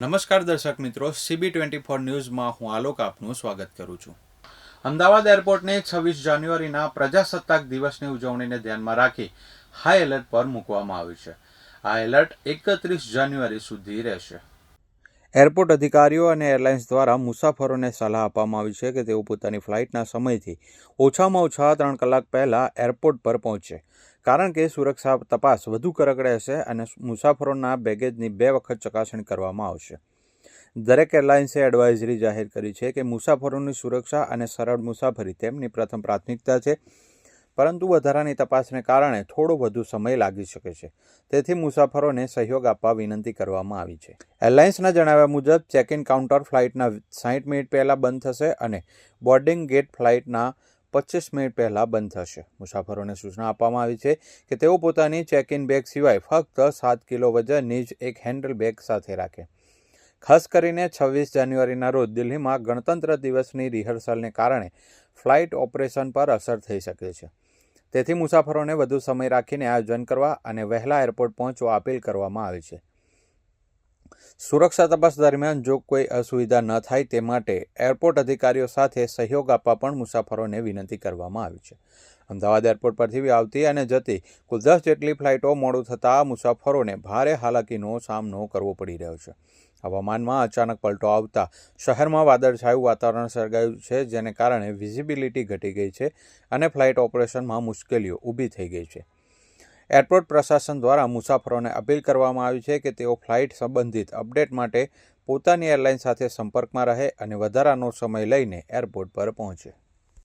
નમસ્કાર દર્શક મિત્રો સીબી ટ્વેન્ટી ફોર ન્યૂઝમાં હું આલોક આપનું સ્વાગત કરું છું. અમદાવાદ એરપોર્ટને છવ્વીસ જાન્યુઆરીના પ્રજાસત્તાક દિવસની ઉજવણીને ધ્યાનમાં રાખી હાઈ એલર્ટ પર મૂકવામાં આવ્યું છે. આ એલર્ટ એકત્રીસ જાન્યુઆરી સુધી રહેશે. એરપોર્ટ અધિકારીઓ અને એરલાઇન્સ દ્વારા મુસાફરોને સલાહ આપવામાં આવી છે કે તેઓ પોતાની ફ્લાઇટના સમયથી ઓછામાં ઓછા ત્રણ કલાક પહેલાં એરપોર્ટ પર પહોંચે. કારણ કે સુરક્ષા તપાસ વધુ કરકડે રહેશે અને મુસાફરોના બેગેજની બે વખત ચકાસણી કરવામાં આવશે. દરેક એરલાઇન્સે એડવાઇઝરી જાહેર કરી છે કે મુસાફરોની સુરક્ષા અને સરળ મુસાફરી તેમની પ્રથમ પ્રાથમિકતા છે. પરંતુ વધારાની તપાસને કારણે થોડો વધુ સમય લાગી શકે છે. તેથી મુસાફરોને સહયોગ આપવા વિનંતી કરવામાં આવી છે. એરલાઇન્સના જણાવ્યા મુજબ ચેક ઇન કાઉન્ટર ફ્લાઇટના સાઠ મિનિટ પહેલાં બંધ થશે અને બોર્ડિંગ ગેટ ફ્લાઇટના પચીસ મિનિટ પહેલાં બંધ થશે. મુસાફરોને સૂચના આપવામાં આવી છે કે તેઓ પોતાની ચેક ઇન બેગ સિવાય ફક્ત સાત કિલો વજનની જ એક હેન્ડલ બેગ સાથે રાખે. ખાસ કરીને છવ્વીસ જાન્યુઆરીના રોજ દિલ્હીમાં ગણતંત્ર દિવસની રિહર્સલને કારણે ફ્લાઇટ ઓપરેશન પર અસર થઈ શકે છે. તેથી મુસાફરોને વધુ સમય રાખીને આયોજન કરવા અને વહેલા એરપોર્ટ પહોંચવા અપીલ કરવામાં આવી છે. સુરક્ષા તપાસ દરમિયાન જો કોઈ અસુવિધા ન થાય તે માટે એરપોર્ટ અધિકારીઓ સાથે સહયોગ આપવા પણ મુસાફરોને વિનંતી કરવામાં આવી છે. અમદાવાદ એરપોર્ટ પરથી આવતી અને જતી કુલ દસ જેટલી ફ્લાઇટો મોડું થતાં મુસાફરોને ભારે હાલાકીનો સામનો કરવો પડી રહ્યો છે. હવામાનમાં અચાનક પલટો આવતા શહેરમાં વાદળછાયું વાતાવરણ સર્જાયું છે, જેને કારણે વિઝિબિલિટી ઘટી ગઈ છે અને ફ્લાઇટ ઓપરેશનમાં મુશ્કેલીઓ ઊભી થઈ ગઈ છે. એરપોર્ટ પ્રશાસન દ્વારા મુસાફરોને અપીલ કરવામાં આવી છે કે તેઓ ફ્લાઇટ સંબંધિત અપડેટ માટે પોતાની એરલાઇન સાથે સંપર્કમાં રહે અને વધારાનો સમય લઈને એરપોર્ટ પર પહોંચે.